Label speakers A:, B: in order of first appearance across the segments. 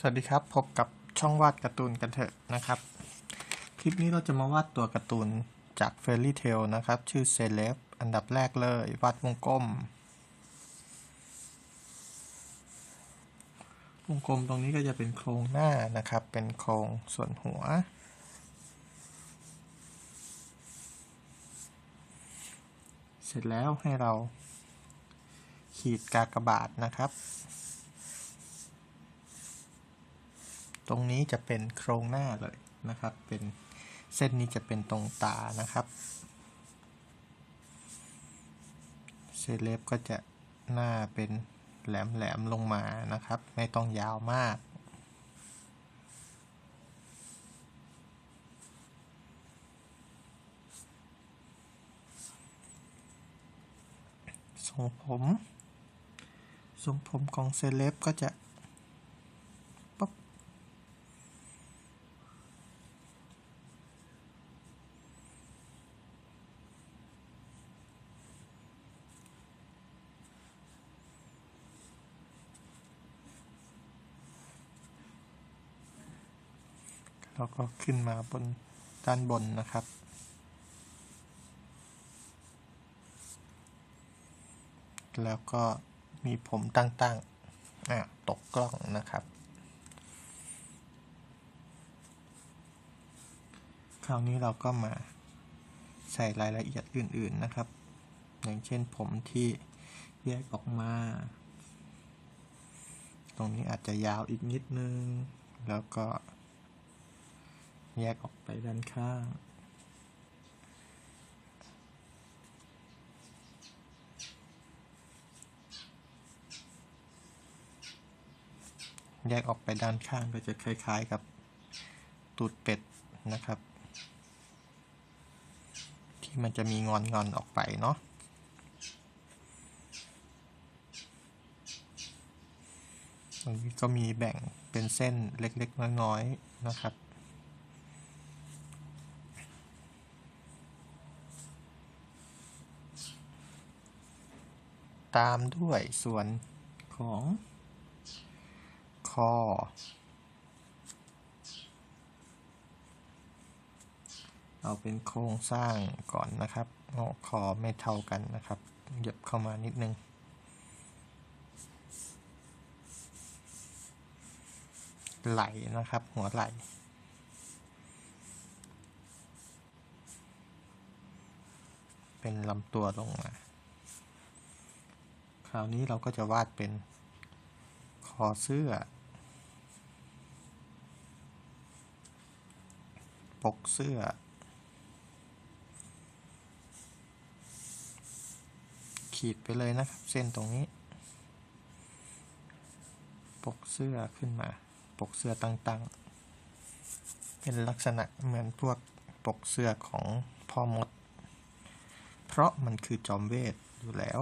A: สวัสดีครับ พบกับช่องวาดการ์ตูนกันเถอะนะครับ คลิปนี้เราจะมาวาดตัวการ์ตูนจาก Fairy Tail นะครับ ชื่อ Celeb อันดับแรกเลย วาดวงกลม วงกลมตรงนี้ก็จะเป็นโครงหน้านะครับ เป็นโครงส่วนหัว เสร็จแล้วให้เราขีดกากบาทนะครับ ตรงนี้จะเป็นโครงหน้าเลยนะครับ เป็นเส้นนี้จะเป็นตรงตานะครับเซเลบก็จะหน้าเป็นแหลมๆลงมานะครับ ไม่ต้องยาวมากทรงผมทรงผมของเซเลบก็จะ แล้วก็ขึ้นมาบนด้านบนนะครับ แล้วก็มีผมตั้งๆอะตกกล้องนะครับ คราวนี้เราก็มาใส่รายละเอียดอื่นๆนะครับ อย่างเช่นผมที่แยกออกมา ตรงนี้อาจจะยาวอีกนิดนึง แล้วก็ แยกออกไปด้านข้าง แยกออกไปด้านข้างก็จะคล้าย ๆ กับตูดเป็ดนะครับ ที่มันจะมีงอนงอนๆออกไปเนาะตรงนี้ก็มีแบ่งเป็นเส้นเล็กๆน้อยๆนะครับ ตามด้วยส่วนของคอเอาเป็นโครงสร้างก่อนนะครับงอคอไม่เท่ากันนะครับเหยียบเข้ามานิดนึง ไหลนะครับ หัวไหลเป็นลำตัวลงมา ราวนี้เราก็จะวาดเป็นคอเสื้อ ปกเสื้อ ขีดไปเลยนะครับ เส้นตรงนี้ ปกเสื้อขึ้นมา ปกเสื้อตั้งๆ เป็นลักษณะเหมือนพวกปกเสื้อของพ่อมด เพราะมันคือจอมเวทอยู่แล้ว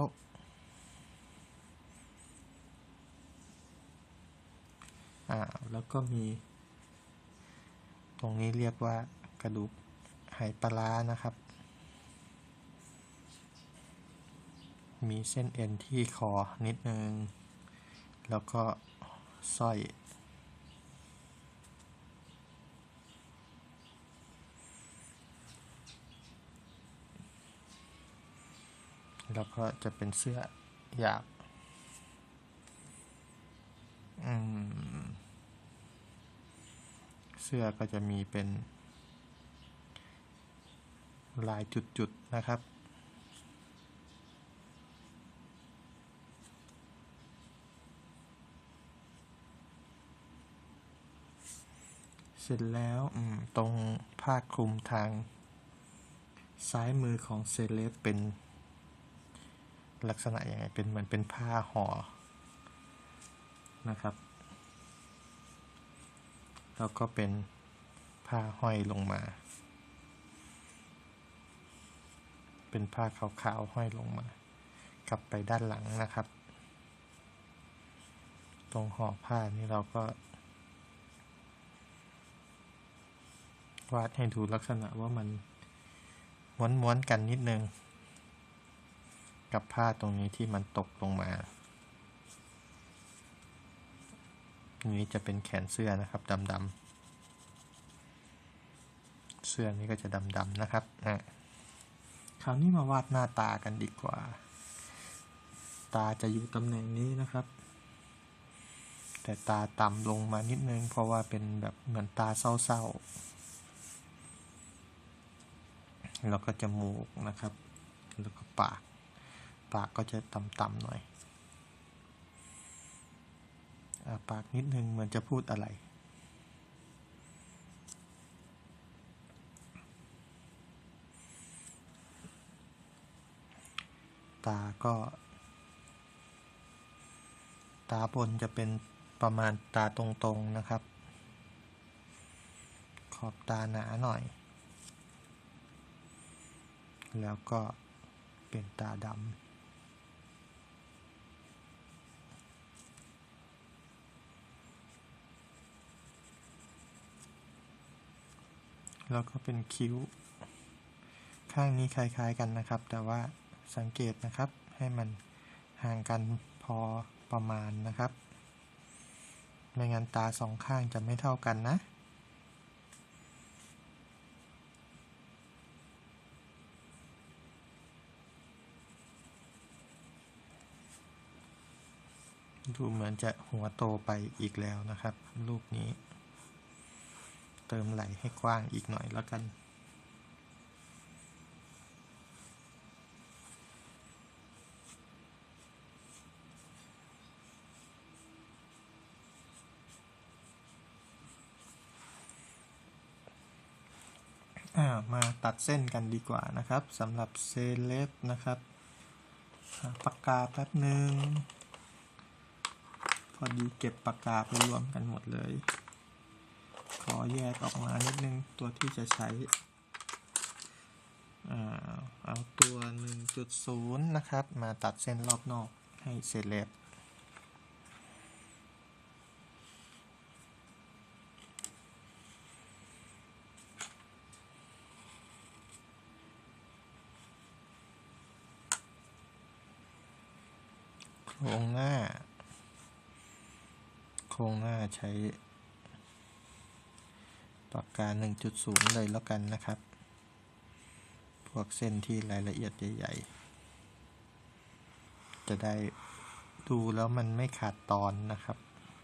A: อ่าแล้วก็มี ตรงนี้เรียกว่ากระดูกไหปลาร้านะครับ มีเส้นเอ็นที่คอนิดนึง แล้วก็สร้อย แล้วก็จะเป็นเสื้อหยาบ อืม เสื้อก็จะมีเป็น ลายจุดๆนะครับ เสร็จแล้วตรงผ้าคลุมทาง ซ้ายมือของเซเลบเป็นลักษณะยังไงเป็นเหมือนเป็นผ้าห่อนะครับ แล้วก็เป็นผ้าห้อยลงมา เป็นผ้าขาวๆห้อยลงมา กลับไปด้านหลังนะครับ ตรงห่อผ้านี้เราก็ วาดให้ดูลักษณะว่ามันม้วนๆกันนิดนึง กับผ้าตรงนี้ที่มันตกลงมา นี้จะเป็นแขนเสื้อนะครับดำๆเสื้อนี้ก็จะดำๆนะครับอะคราวนี้มาวาดหน้าตากันดีกว่า ตาจะอยู่ตำแหน่งนี้นะครับ แต่ตาต่ำลงมานิดนึง เพราะว่าเป็นแบบเหมือนตาเศร้าๆ แล้วก็จมูกนะครับ แล้วก็ปาก ปากก็จะต่ำๆหน่อยอาปากนิดนึงมือนจะพูดอะไรตาก็ ตาบนจะเป็นประมาณตาตรงๆนะครับ ขอบตาหนาหน่อย แล้วก็เป็นตาดำ แล้วก็เป็นคิ้ว ข้างนี้คล้ายๆกันนะครับ แต่ว่าสังเกตนะครับให้มันห่างกันพอประมาณนะครับ ไม่งั้นตาสองข้างจะไม่เท่ากันนะ ดูเหมือนจะหัวโตไปอีกแล้วนะครับ รูปนี้ เติมไหลให้กว้างอีกหน่อยแล้วกัน มาตัดเส้นกันดีกว่านะครับสำหรับเซเลบนะครับปากกาแป๊บหนึ่งพอดีเก็บปากกาไปรวมกันหมดเลย แยกออกมานิดนึง ตัวที่จะใช้อ่าเอาตัว 1.0 นะครับ มาตัดเส้นรอบนอกให้เซเลบโครงหน้า โครงหน้าใช้ ปากกา 1.0 เลยแล้วกันนะครับ พวกเส้นที่รายละเอียดใหญ่ ๆ จะได้ดูแล้วมันไม่ขาดตอนนะครับ อืมอ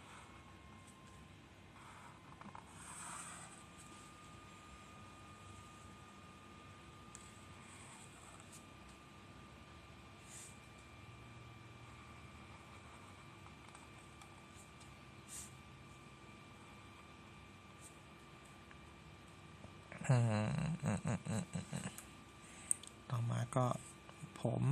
A: ืมอืมอืมอืมอืม ต่อมาก็ผม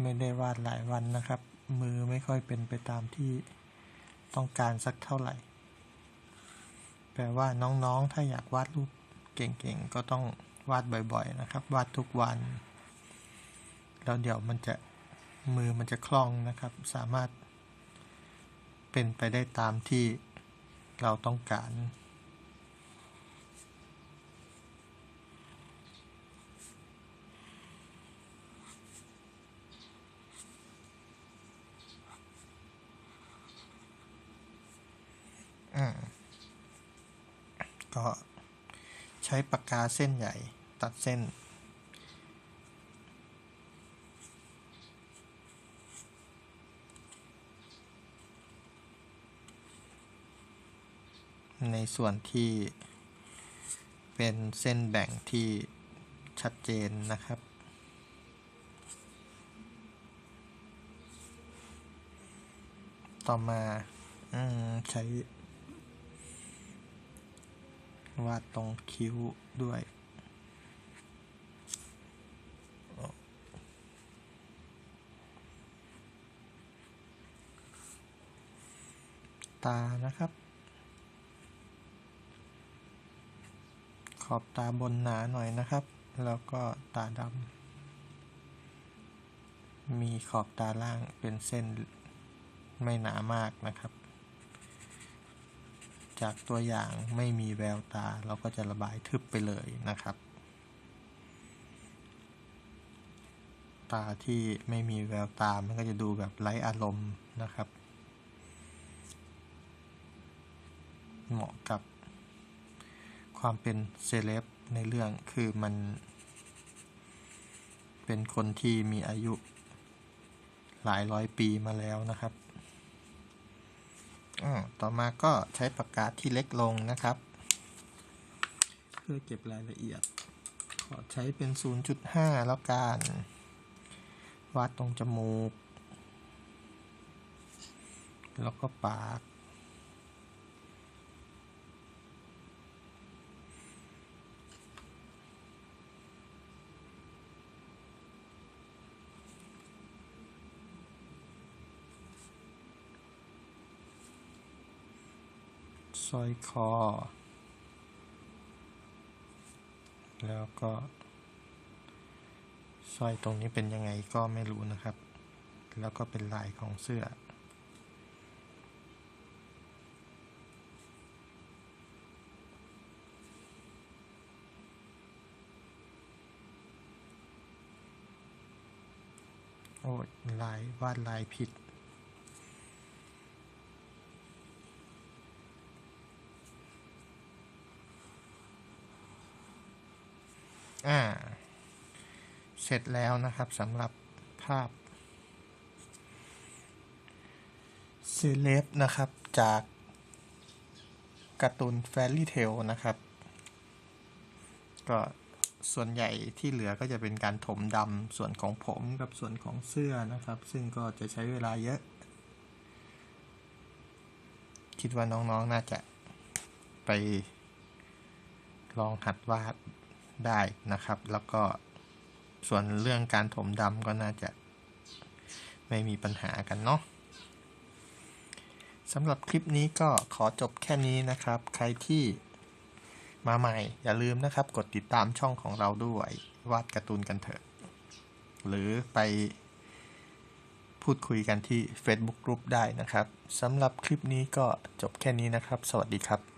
A: ไม่ได้วาดหลายวันนะครับ มือไม่ค่อยเป็นไปตามที่ต้องการสักเท่าไหร่ แปลว่าน้องๆ ถ้าอยากวาดรูปเก่งๆ ก็ต้องวาดบ่อยๆ นะครับ วาดทุกวัน แล้วเดี๋ยวมันจะมือมันจะคล่องนะครับ สามารถเป็นไปได้ตามที่เราต้องการอืมก็ใช้ปากกาเส้นใหญ่ตัดเส้น ในส่วนที่เป็นเส้นแบ่งที่ชัดเจนนะครับ ต่อมาอใช้วาดตรงคิ้วด้วยตานะครับ ขอบตาบนหนาหน่อยนะครับ แล้วก็ตาดำมีขอบตาล่างเป็นเส้นไม่หนามากนะครับจะจากตัวอย่างไม่มีแววตาเราก็จะระบายทึบไปเลยนะครับ ตาที่ไม่มีแววตา มันก็จะดูแบบไร้อารมณ์นะครับ เหมาะกับ ความเป็นเซเลบในเรื่องคือมัน เป็นคนที่มีอายุหลายร้อยปีมาแล้วนะครับต่อมาก็ใช้ปากกาที่เล็กลงนะครับ เพื่อเก็บรายละเอียด ขอใช้เป็น 0.5 แล้วกันวาดตรงจมูก แล้วก็ปาก สร้อยคอ แล้วก็สร้อยตรงนี้เป็นยังไงก็ไม่รู้นะครับ แล้วก็เป็นลายของเสื้อ โอ้ยลายวาดลายผิด อ่า เสร็จแล้วนะครับสำหรับภาพเซเลบนะครับจากการ์ตูนแฟรี่เทลนะครับ ก็ส่วนใหญ่ที่เหลือก็จะเป็นการถมดำส่วนของผมกับส่วนของเสื้อนะครับ ซึ่งก็จะใช้เวลาเยอะ คิดว่าน้องๆน่าจะไปลองหัดวาด ได้นะครับ แล้วก็ส่วนเรื่องการถมดำก็น่าจะไม่มีปัญหากันเนาะสำหรับคลิปนี้ก็ขอจบแค่นี้นะครับ ใครที่มาใหม่อย่าลืมนะครับ กดติดตามช่องของเราด้วยวาดการ์ตูนกันเถอะ หรือไปพูดคุยกันที่ Facebook Group ได้นะครับสำหรับคลิปนี้ก็จบแค่นี้นะครับ สวัสดีครับ